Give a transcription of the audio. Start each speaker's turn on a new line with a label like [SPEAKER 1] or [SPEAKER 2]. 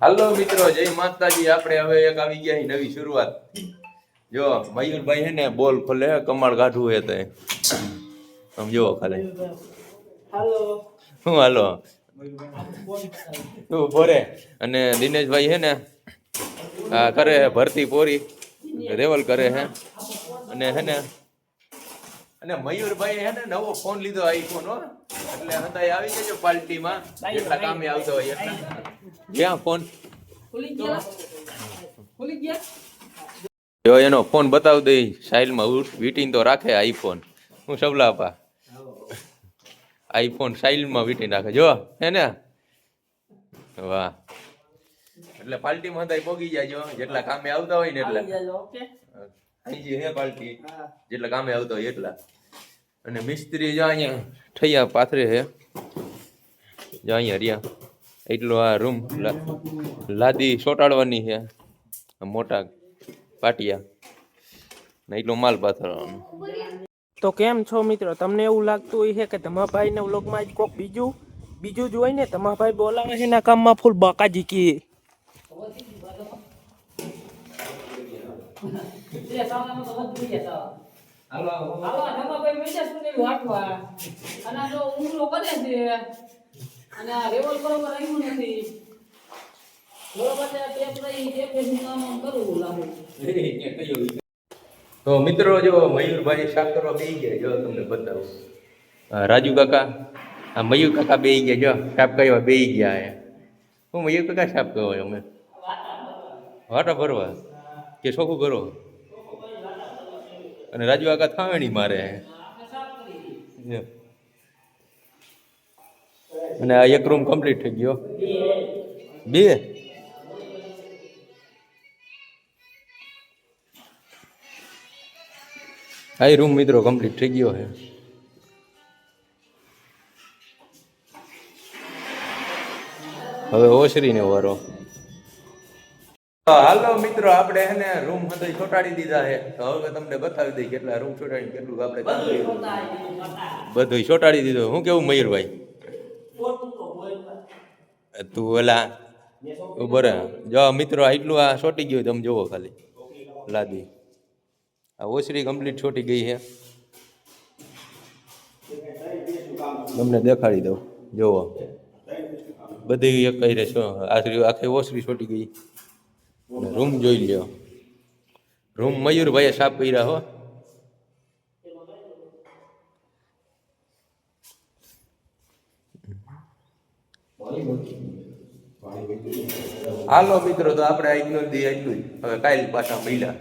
[SPEAKER 1] હાલો મિત્રો જય માતાજી. આપણે હવે એક આવી ગયા નવી શરૂઆત જો મયુરભાઈ હે ને બોલ ખોલે કમાળ કાઢવું હે તે આમ જુઓ ખાલી. શું હાલો? તું ભોરે અને દિનેશભાઈ હે ને આ કરે હે ભરતી પોરી. રેવલ કરે હે. અને હે ને અને મયુરભાઈ હે ને નવો ફોન લીધો આઈફોન હો. એટલે હતા આવી જજો પાર્ટીમાં. જેટલા કામે આવતો હોય એટલા. જ્યાં ફોન? જો એનો ફોન બતાવી દઈ સાઇલમાં વીટીને તો રાખે આઈફોન હું સબલા આપા? આઈફોન સાઇલમાં વીટીને રાખે જો હે ને? વાહ. એટલે પાર્ટીમાં હતા પોગી જાજો જેટલા કામે આવતા હોય ને એટલા. અહીં હે પાર્ટી જેટલા કામે આવતા હોય એટલા. અને મિસ્ત્રી જો અહીંયા થયા પાથરે હે. જો અહીંયા રહ્યા. એટલો આ રૂમ લાદી ચોટાડવાની છે મોટા પાટિયા ને એટલો માલ પાથરવાનો
[SPEAKER 2] તો કેમ છો મિત્રો તમને એવું લાગતું હોય છે કે તમાભાઈ ને વ્લોગમાં જ કોક બીજું બીજું જ હોય ને તમાભાઈ બોલાવે છે એના કામમાં ફૂલ બાકાજી નથી.
[SPEAKER 1] તો મિત્રો જો મયુરભાઈ સાફ કરવા બેસી ગયા જો તમને બતાવું. રાજુ કાકા આ મયુર કાકા બે ગયા જો સાફ કરવા બે ગયા એ હું મયુર કાકા સાફ કરવા અમે? વાટા ભરવા. કે ચોખ્ખું કરો? અને રાજુ કાકા થાવણી મારે. અને આ એક રૂમ કમ્પ્લીટ થઈ ગયો. બે? આ રૂમ મિત્રો કમ્પ્લીટ થઈ ગયો છે. હવે ઓસરીને વારો. હાલો મિત્રો આપણે એને ને રૂમ હતો ચોટાડી દીધા છે. તો હવે તમને બતાવી દઈ કેટલા રૂમ છોટાડી કેટલું આપણે. બધું ચોટાડી દીધું. હું કેવું મયુરભાઈ? તું ઓલા બરે જો મિત્રો આટલું આ છોટી ગયું તમે જોવો ખાલી. લાદી. આ ઓસરી કમ્પ્લીટ છોટી ગઈ છે. તમને દેખાડી દઉં. જોવો બધી એક કહી રહેશો. આશરી આખી ઓસરી છોટી ગઈ. રૂમ જોઈ લ્યો. રૂમ મયુરભાઈએ સાફ કર્યા હો. હાલો મિત્રો તો આપણે આજનો દી એટલું જ હવે કાલ પાછા મળ્યા.